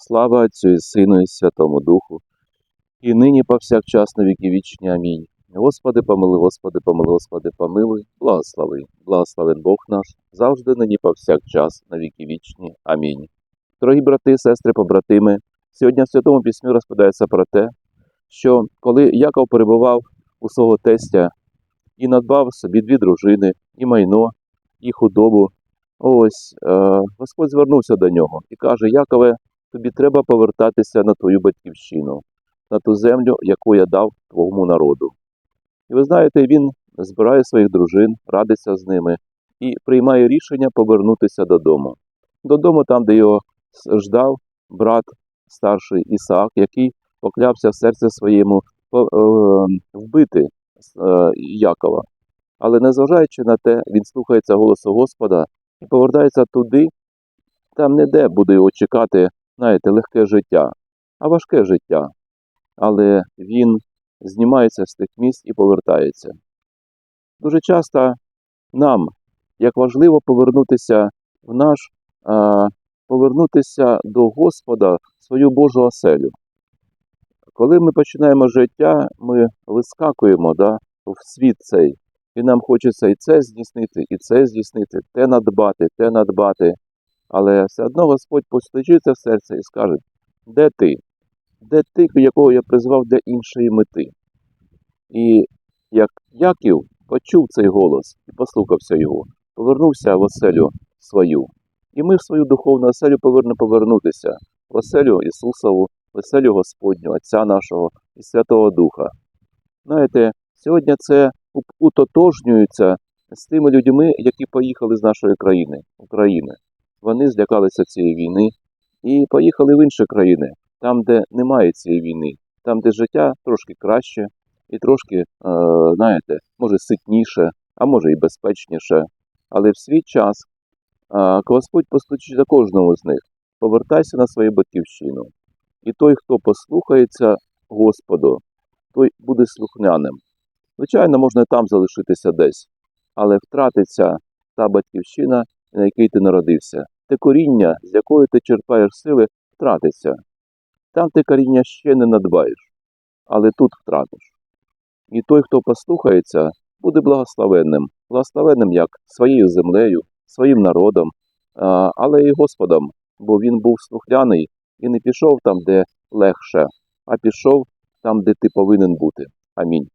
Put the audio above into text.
Слава Отцю і Сину і Святому Духу, і нині повсякчас на віки вічні. Амінь. Господи, помили, Господи, помили, Господи, помилуй, благослови, благословен Бог наш, завжди нині повсякчас на віки вічні. Амінь. Дорогі брати, сестри, побратими, сьогодні в Святому Письмі розповідається про те, що коли Яков перебував у свого тестя і надбав собі дві дружини, і майно, і худобу, ось е, Господь звернувся до нього і каже: Якове, тобі треба повертатися на твою батьківщину, на ту землю, яку я дав твоєму народу. І ви знаєте, він збирає своїх дружин, радиться з ними і приймає рішення повернутися додому. Додому, там, де його ждав брат старший Ісаак, який поклявся в серці своєму е, вбити е, Якова. Але незважаючи на те, він слухається голосу Господа і повертається туди, там не де буде його чекати, знаєте, легке життя, а важке життя. Але він знімається з тих місць і повертається. Дуже часто нам, як важливо повернутися в наш, повернутися до Господа свою Божу оселю. Коли ми починаємо життя, ми вискакуємо да, в світ цей, і нам хочеться і це здійснити, і це здійснити, те надбати, те надбати. Але все одно Господь постучиться в серце і скаже, де ти? Де ти, якого я призвав для іншої мети? І як Яків почув цей голос і послухався його, повернувся в оселю свою. І ми в свою духовну оселю повинні повернутися в оселю Ісусову, в оселю Господню, Отця нашого і Святого Духа. Знаєте, сьогодні це утотожнюється з тими людьми, які поїхали з нашої країни, України. Вони злякалися цієї війни і поїхали в інші країни, там, де немає цієї війни, там, де життя трошки краще і трошки, е, знаєте, може ситніше, а може і безпечніше. Але в свій час е, Господь постучить за кожного з них. Повертайся на свою батьківщину. І той, хто послухається Господу, той буде слухняним. Звичайно, можна там залишитися десь, але втратиться та батьківщина, на якій ти народився. Те коріння, з якої ти черпаєш сили, втратиться. Там ти коріння ще не надбаєш, але тут втратиш. І той, хто послухається, буде благословенним, благословенним як своєю землею, своїм народом, але і Господом, бо він був слухняний і не пішов там, де легше, а пішов там, де ти повинен бути. Амінь.